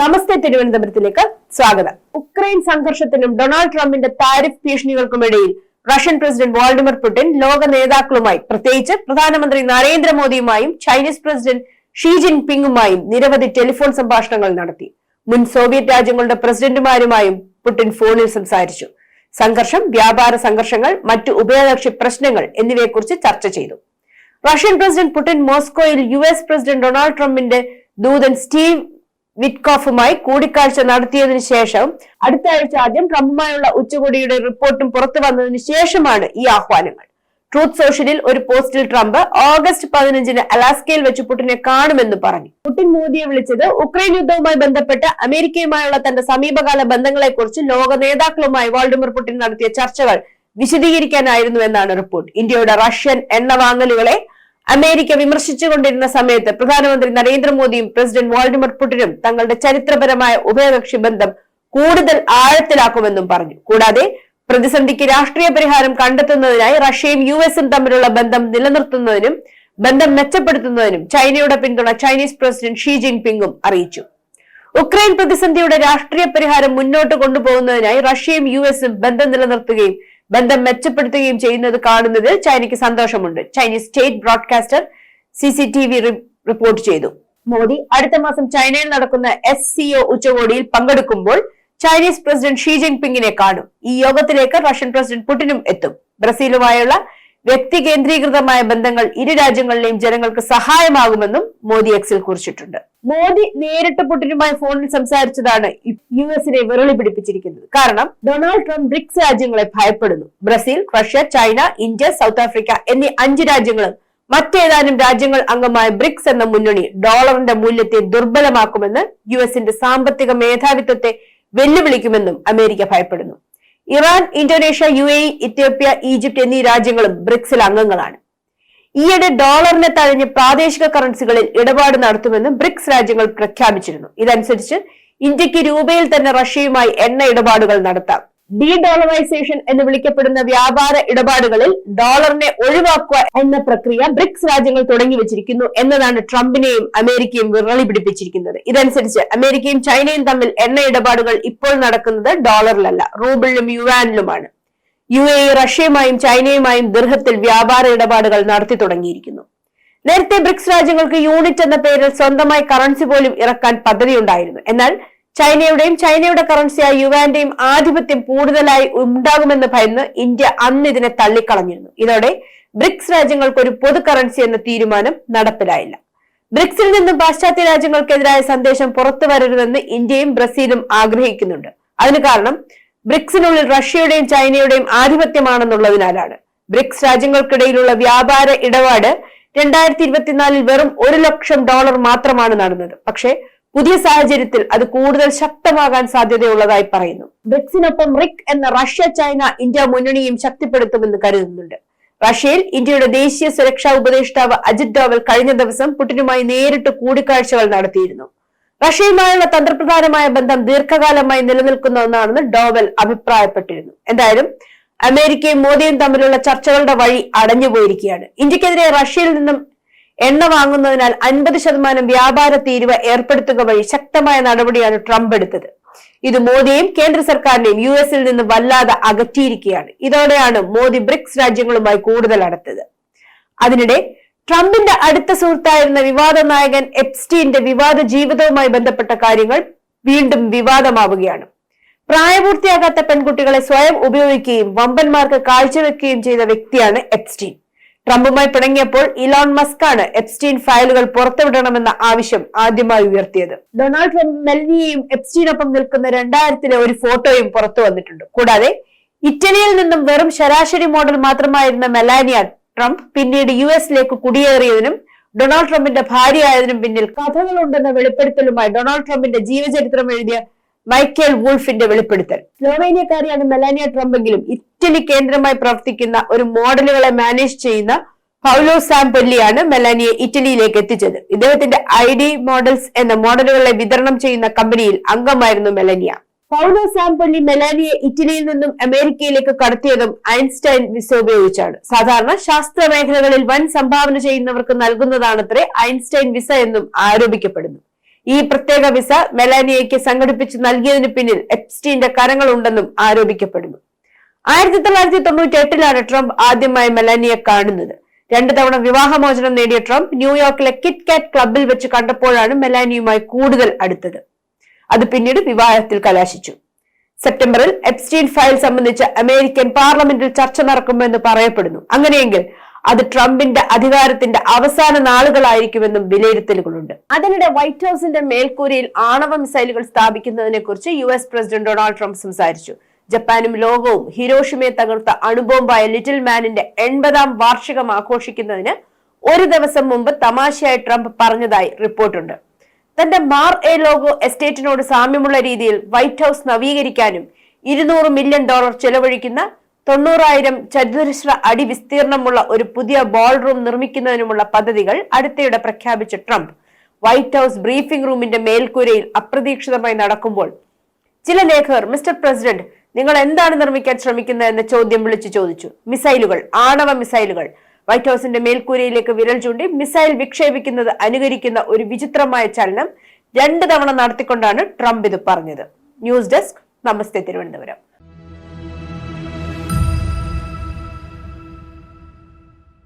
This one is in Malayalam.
നമസ്തേ തിരുവനന്തപുരത്തിലേക്ക് സ്വാഗതം. ഉക്രൈൻ സംഘർഷത്തിനും ഡൊണാൾഡ് ട്രംപിന്റെ താരിഫ് ഭീഷണികൾക്കുമിടയിൽ റഷ്യൻ പ്രസിഡന്റ് വ്ളാഡിമിർ പുടിൻ ലോക നേതാക്കളുമായി പ്രത്യേകിച്ച് പ്രധാനമന്ത്രി നരേന്ദ്രമോദിയുമായും ചൈനീസ് പ്രസിഡന്റ് ഷീ ജിൻ പിങ്ങുമായും നിരവധി ടെലിഫോൺ സംഭാഷണങ്ങൾ നടത്തി. മുൻ സോവിയറ്റ് രാജ്യങ്ങളുടെ പ്രസിഡന്റുമാരുമായും പുടിൻ ഫോണിൽ സംസാരിച്ചു. സംഘർഷം വ്യാപാര സംഘർഷങ്ങൾ മറ്റു ഉഭയകക്ഷി പ്രശ്നങ്ങൾ എന്നിവയെക്കുറിച്ച് ചർച്ച ചെയ്തു. റഷ്യൻ പ്രസിഡന്റ് പുടിൻ മോസ്കോയിൽ യു എസ് പ്രസിഡന്റ് ഡൊണാൾഡ് ട്രംപിന്റെ ദൂതൻ സ്റ്റീവ് വിറ്റ്കോഫുമായി കൂടിക്കാഴ്ച നടത്തിയതിന് ശേഷം അടുത്ത ആഴ്ച ആദ്യം ട്രംപുമായുള്ള ഉച്ചകോടിയുടെ റിപ്പോർട്ടും പുറത്തു വന്നതിന് ശേഷമാണ് ഈ ആഹ്വാനങ്ങൾ. ട്രൂത്ത് സോഷ്യലിൽ ഒരു പോസ്റ്റിൽ ട്രംപ് ഓഗസ്റ്റ് പതിനഞ്ചിന് അലാസ്കയിൽ വെച്ച് പുട്ടിനെ കാണുമെന്ന് പറഞ്ഞു. പുട്ടിൻ മോദിയെ വിളിച്ചത് ഉക്രൈൻ യുദ്ധവുമായി ബന്ധപ്പെട്ട് അമേരിക്കയുമായുള്ള തന്റെ സമീപകാല ബന്ധങ്ങളെക്കുറിച്ച് ലോക നേതാക്കളുമായി വാൾഡിമിർ പുടിൻ നടത്തിയ ചർച്ചകൾ വിശദീകരിക്കാനായിരുന്നു എന്നാണ് റിപ്പോർട്ട്. ഇന്ത്യയുടെ റഷ്യൻ എണ്ണ വാങ്ങലുകളെ അമേരിക്ക വിമർശിച്ചുകൊണ്ടിരുന്ന സമയത്ത് പ്രധാനമന്ത്രി നരേന്ദ്രമോദിയും പ്രസിഡന്റ് വാൾഡിമർ പുടിനും തങ്ങളുടെ ചരിത്രപരമായ ഉഭയകക്ഷി ബന്ധം കൂടുതൽ ആഴത്തിലാക്കുമെന്നും പറഞ്ഞു. കൂടാതെ പ്രതിസന്ധിക്ക് രാഷ്ട്രീയ പരിഹാരം കണ്ടെത്തുന്നതിനായി റഷ്യയും യു എസും തമ്മിലുള്ള ബന്ധം നിലനിർത്തുന്നതിനും ബന്ധം മെച്ചപ്പെടുത്തുന്നതിനും ചൈനയുടെ പിന്തുണ ചൈനീസ് പ്രസിഡന്റ് ഷീ ജിൻപിങ്ങും അറിയിച്ചു. ഉക്രൈൻ പ്രതിസന്ധിയുടെ രാഷ്ട്രീയ പരിഹാരം മുന്നോട്ട് കൊണ്ടുപോകുന്നതിനായി റഷ്യയും യു എസും ബന്ധം നിലനിർത്തുകയും ബന്ധം മെച്ചപ്പെടുത്തുകയും ചെയ്യുന്നത് കാണുന്നതിൽ ചൈനയ്ക്ക് സന്തോഷമുണ്ട്. Chinese state broadcaster C C T V report ചെയ്തു. മോദി അടുത്ത മാസം ചൈനയിൽ നടക്കുന്ന എസ് സിഒ ഉച്ചകോടിയിൽ പങ്കെടുക്കുമ്പോൾ ചൈനീസ് പ്രസിഡന്റ് ഷീ ജിൻപിങ്ങിനെ കാണും. ഈ യോഗത്തിലേക്ക് റഷ്യൻ പ്രസിഡന്റ് പുടിനും എത്തും. ബ്രസീലുമായുള്ള വ്യക്തി കേന്ദ്രീകൃതമായ ബന്ധങ്ങൾ ഇരു രാജ്യങ്ങളിലെയും ജനങ്ങൾക്ക് സഹായമാകുമെന്നും മോദി എക്സിൽ കുറിച്ചിട്ടുണ്ട്. മോദി നേരിട്ട് പുടിനുമായി ഫോണിൽ സംസാരിച്ചതാണ് യു എസിനെ വിരളി പിടിപ്പിച്ചിരിക്കുന്നത്. കാരണം ഡൊണാൾഡ് ട്രംപ് ബ്രിക്സ് രാജ്യങ്ങളെ ഭയപ്പെടുന്നു. Brazil Russia China India South Africa എന്നീ അഞ്ച് രാജ്യങ്ങളും മറ്റേതാനും രാജ്യങ്ങൾ അംഗമായ ബ്രിക്സ് എന്ന മുന്നണി ഡോളറിന്റെ മൂല്യത്തെ ദുർബലമാക്കുമെന്ന് യു എസിന്റെ സാമ്പത്തിക മേധാവിത്വത്തെ വെല്ലുവിളിക്കുമെന്നും അമേരിക്ക ഭയപ്പെടുന്നു. Iran Indonesia U A Ethiopia Egypt എന്നീ രാജ്യങ്ങളും ബ്രിക്സിൽ അംഗങ്ങളാണ്. ഈയിടെ ഡോളറിനെ തഴഞ്ഞ് പ്രാദേശിക കറൻസികളിൽ ഇടപാട് നടത്തുമെന്ന് ബ്രിക്സ് രാജ്യങ്ങൾ പ്രഖ്യാപിച്ചിരുന്നു. ഇതനുസരിച്ച് ഇന്ത്യയ്ക്ക് രൂപയിൽ തന്നെ റഷ്യയുമായി എണ്ണ ഇടപാടുകൾ നടത്താം. ഡി ഡോളറൈസേഷൻ എന്ന് വിളിക്കപ്പെടുന്ന വ്യാപാര ഇടപാടുകളിൽ ഡോളറിനെ ഒഴിവാക്കുക എന്ന പ്രക്രിയ ബ്രിക്സ് രാജ്യങ്ങൾ തുടങ്ങി വെച്ചിരിക്കുന്നു എന്നതാണ് ട്രംപിനെയും അമേരിക്കയും വിറളി പിടിപ്പിച്ചിരിക്കുന്നത്. ഇതനുസരിച്ച് അമേരിക്കയും ചൈനയും തമ്മിൽ എണ്ണ ഇടപാടുകൾ ഇപ്പോൾ നടക്കുന്നത് ഡോളറിലല്ല റൂബിളിലും യുവാനിലുമാണ്. യു എ റഷ്യയുമായും ചൈനയുമായും ദീർഘത്തിൽ വ്യാപാര ഇടപാടുകൾ നടത്തി തുടങ്ങിയിരിക്കുന്നു. നേരത്തെ ബ്രിക്സ് രാജ്യങ്ങൾക്ക് യൂണിറ്റ് എന്ന പേരിൽ സ്വന്തമായി കറൻസി പോലും ഇറക്കാൻ പദ്ധതിയുണ്ടായിരുന്നു. എന്നാൽ ചൈനയുടെയും ചൈനയുടെ കറൻസിയായ യുവാന്റെയും ആധിപത്യം കൂടുതലായി ഉണ്ടാകുമെന്ന് ഭയന്ന് ഇന്ത്യ അന്ന് ഇതിനെ തള്ളിക്കളഞ്ഞിരുന്നു. ഇതോടെ ബ്രിക്സ് രാജ്യങ്ങൾക്ക് ഒരു പൊതു കറൻസി എന്ന തീരുമാനം നടപ്പിലായില്ല. ബ്രിക്സിൽ നിന്നും പാശ്ചാത്യ രാജ്യങ്ങൾക്കെതിരായ സന്ദേശം പുറത്തു വരരുതെന്ന് ഇന്ത്യയും ബ്രസീലും ആഗ്രഹിക്കുന്നുണ്ട്. അതിന് കാരണം ബ്രിക്സിനുള്ളിൽ റഷ്യയുടെയും ചൈനയുടെയും ആധിപത്യമാണെന്നുള്ളതിനാലാണ്. ബ്രിക്സ് രാജ്യങ്ങൾക്കിടയിലുള്ള വ്യാപാര ഇടപാട് രണ്ടായിരത്തി ഇരുപത്തിനാലിൽ വെറും ഒരു ലക്ഷം ഡോളർ മാത്രമാണ് നടന്നത്. പക്ഷേ പുതിയ സാഹചര്യത്തിൽ അത് കൂടുതൽ ശക്തമാകാൻ സാധ്യതയുള്ളതായി പറയുന്നു. ബ്രിക്സിനൊപ്പം റിക് എന്ന റഷ്യ ചൈന ഇന്ത്യ മുന്നണിയും ശക്തിപ്പെടുത്തുമെന്ന് കരുതുന്നുണ്ട്. റഷ്യയിൽ ഇന്ത്യയുടെ ദേശീയ സുരക്ഷാ ഉപദേഷ്ടാവ് അജിത് ഡോവൽ കഴിഞ്ഞ ദിവസം പുടിനുമായി നേരിട്ട് കൂടിക്കാഴ്ചകൾ നടത്തിയിരുന്നു. റഷ്യയുമായുള്ള തന്ത്രപ്രധാനമായ ബന്ധം ദീർഘകാലമായി നിലനിൽക്കുന്ന ഒന്നാണെന്ന് ഡോവൽ അഭിപ്രായപ്പെട്ടിരുന്നു. എന്തായാലും അമേരിക്കയും മോദിയും തമ്മിലുള്ള ചർച്ചകളുടെ വഴി അടഞ്ഞുപോയിരിക്കുകയാണ്. ഇന്ത്യക്കെതിരെ റഷ്യയിൽ നിന്നും എണ്ണ വാങ്ങുന്നതിനാൽ അൻപത് ശതമാനം വ്യാപാര തീരുവ ഏർപ്പെടുത്തുക വഴി ശക്തമായ നടപടിയാണ് ട്രംപ് എടുത്തത്. ഇത് മോദിയെയും കേന്ദ്ര സർക്കാരിനെയും യു എസിൽ നിന്ന് വല്ലാതെ അകറ്റിയിരിക്കുകയാണ്. ഇതോടെയാണ് മോദി ബ്രിക്സ് രാജ്യങ്ങളുമായി കൂടുതൽ അടുത്തത്. അതിനിടെ ട്രംപിന്റെ അടുത്ത സുഹൃത്തായിരുന്ന വിവാദ നായകൻ എപ്സ്റ്റീന്റെ വിവാദ ജീവിതവുമായി ബന്ധപ്പെട്ട കാര്യങ്ങൾ വീണ്ടും വിവാദമാവുകയാണ്. പ്രായപൂർത്തിയാകാത്ത പെൺകുട്ടികളെ സ്വയം ഉപയോഗിക്കുകയും വമ്പന്മാർക്ക് കാഴ്ചവെക്കുകയും ചെയ്ത വ്യക്തിയാണ് എപ്സ്റ്റീൻ. ട്രംപുമായി പിണങ്ങിയപ്പോൾ ഇലോൺ മസ്കാണ് എപ്സ്റ്റീൻ ഫയലുകൾ പുറത്തുവിടണമെന്ന ആവശ്യം ആദ്യമായി ഉയർത്തിയത്. ഡൊണാൾഡ് ട്രംപ് മെൽനിയെയും എപ്സ്റ്റീനൊപ്പം നിൽക്കുന്ന രണ്ടായിരത്തിലെ ഒരു ഫോട്ടോയും പുറത്തു വന്നിട്ടുണ്ട്. കൂടാതെ ഇറ്റലിയിൽ നിന്നും വെറും ശരാശരി മോഡൽ മാത്രമായിരുന്ന മെലാനിയ ട്രംപ് പിന്നീട് യു എസിലേക്ക് കുടിയേറിയതിനും ഡൊണാൾഡ് ട്രംപിന്റെ ഭാര്യയായതിനും പിന്നിൽ കഥകളുണ്ടെന്ന വെളിപ്പെടുത്തലുമായി ഡൊണാൾഡ് ട്രംപിന്റെ ജീവചരിത്രം എഴുതിയ മൈക്കേൽ വൂൾഫിന്റെ വെളിപ്പെടുത്തൽ. സ്ലോവേനിയക്കാരിയാണ് മെലാനിയ ട്രംപ് എങ്കിലും ഇറ്റലി കേന്ദ്രമായി പ്രവർത്തിക്കുന്ന ഒരു മോഡലുകളെ മാനേജ് ചെയ്യുന്ന പൗലോ സാംപൊല്ലിയാണ് മെലാനിയെ ഇറ്റലിയിലേക്ക് എത്തിച്ചത്. ഇദ്ദേഹത്തിന്റെ ഐ ഡി മോഡൽസ് എന്ന മോഡലുകളെ വിതരണം ചെയ്യുന്ന കമ്പനിയിൽ അംഗമായിരുന്നു മെലാനിയ. പൗലോ സാംപൊല്ലി മെലാനിയെ ഇറ്റലിയിൽ നിന്നും അമേരിക്കയിലേക്ക് കടത്തിയതും ഐൻസ്റ്റൈൻ വിസ ഉപയോഗിച്ചാണ്. സാധാരണ ശാസ്ത്ര മേഖലകളിൽ വൻ സംഭാവന ചെയ്യുന്നവർക്ക് നൽകുന്നതാണത്രേ ഐൻസ്റ്റൈൻ വിസ എന്നും ആരോപിക്കപ്പെടുന്നു. ഈ പ്രത്യേക വിസ മെലാനിയയ്ക്ക് സംഘടിപ്പിച്ച് നൽകിയതിന് പിന്നിൽ എപ്സ്റ്റീന്റെ കരങ്ങളുണ്ടെന്നും ആരോപിക്കപ്പെടുന്നു. ആയിരത്തി തൊള്ളായിരത്തി തൊണ്ണൂറ്റി എട്ടിലാണ് ട്രംപ് ആദ്യമായി മെലാനിയെ കാണുന്നത്. രണ്ടു തവണ വിവാഹമോചനം നേടിയ ട്രംപ് ന്യൂയോർക്കിലെ കിറ്റ് കാറ്റ് ക്ലബിൽ വെച്ച് കണ്ടപ്പോഴാണ് മെലാനിയുമായി കൂടുതൽ അടുത്തത്. അത് പിന്നീട് വിവാഹത്തിൽ കലാശിച്ചു. സെപ്റ്റംബറിൽ എപ്സ്റ്റീൻ ഫയൽ സംബന്ധിച്ച് അമേരിക്കൻ പാർലമെന്റിൽ ചർച്ച നടക്കുമെന്ന് പറയപ്പെടുന്നു. അങ്ങനെയെങ്കിൽ അത് ട്രംപിന്റെ അധികാരത്തിന്റെ അവസാന നാളുകളായിരിക്കുമെന്നും വിലയിരുത്തലുകളുണ്ട്. അതിനിടെ വൈറ്റ് ഹൌസിന്റെ മേൽക്കൂരയിൽ ആണവ മിസൈലുകൾ സ്ഥാപിക്കുന്നതിനെ കുറിച്ച് U S president Donald Trump സംസാരിച്ചു. ജപ്പാനും ലോകവും ഹിരോഷിമയെ തകർത്ത അണുബോംബായ ലിറ്റിൽ മാനിന്റെ എൺപതാം വാർഷികം ആഘോഷിക്കുന്നതിന് ഒരു ദിവസം മുമ്പ് തമാശയായി ട്രംപ് പറഞ്ഞതായി റിപ്പോർട്ടുണ്ട്. തന്റെ മാർ എ ലോഗോ എസ്റ്റേറ്റിനോട് സാമ്യമുള്ള രീതിയിൽ വൈറ്റ് ഹൌസ് നവീകരിക്കാനും ഇരുന്നൂറ് മില്യൺ ഡോളർ ചെലവഴിക്കുന്ന തൊണ്ണൂറായിരം ചതുരശ്ര അടി വിസ്തീർണമുള്ള ഒരു പുതിയ ബോൾ റൂം നിർമ്മിക്കുന്നതിനുമുള്ള പദ്ധതികൾ അടുത്തിടെ പ്രഖ്യാപിച്ച ട്രംപ്. വൈറ്റ് ഹൌസ് ബ്രീഫിംഗ് റൂമിന്റെ മേൽക്കൂരയിൽ അപ്രതീക്ഷിതമായി നടക്കുമ്പോൾ ചില ലേഖകർ മിസ്റ്റർ പ്രസിഡന്റ് നിങ്ങൾ എന്താണ് നിർമ്മിക്കാൻ ശ്രമിക്കുന്നത്? എന്ന ചോദ്യം വിളിച്ചു ചോദിച്ചു. മിസൈലുകൾ ആണവ മിസൈലുകൾ. വൈറ്റ് ഹൌസിന്റെ മേൽക്കൂരയിലേക്ക് വിരൽ ചൂണ്ടി മിസൈൽ വിക്ഷേപിക്കുന്നത് അനുകരിക്കുന്ന ഒരു വിചിത്രമായ ചലനം രണ്ട് തവണ നടത്തിക്കൊണ്ടാണ് ട്രംപ് ഇത് പറഞ്ഞത്. ന്യൂസ് ഡെസ്ക് നമസ്തേ തിരുവനന്തപുരം.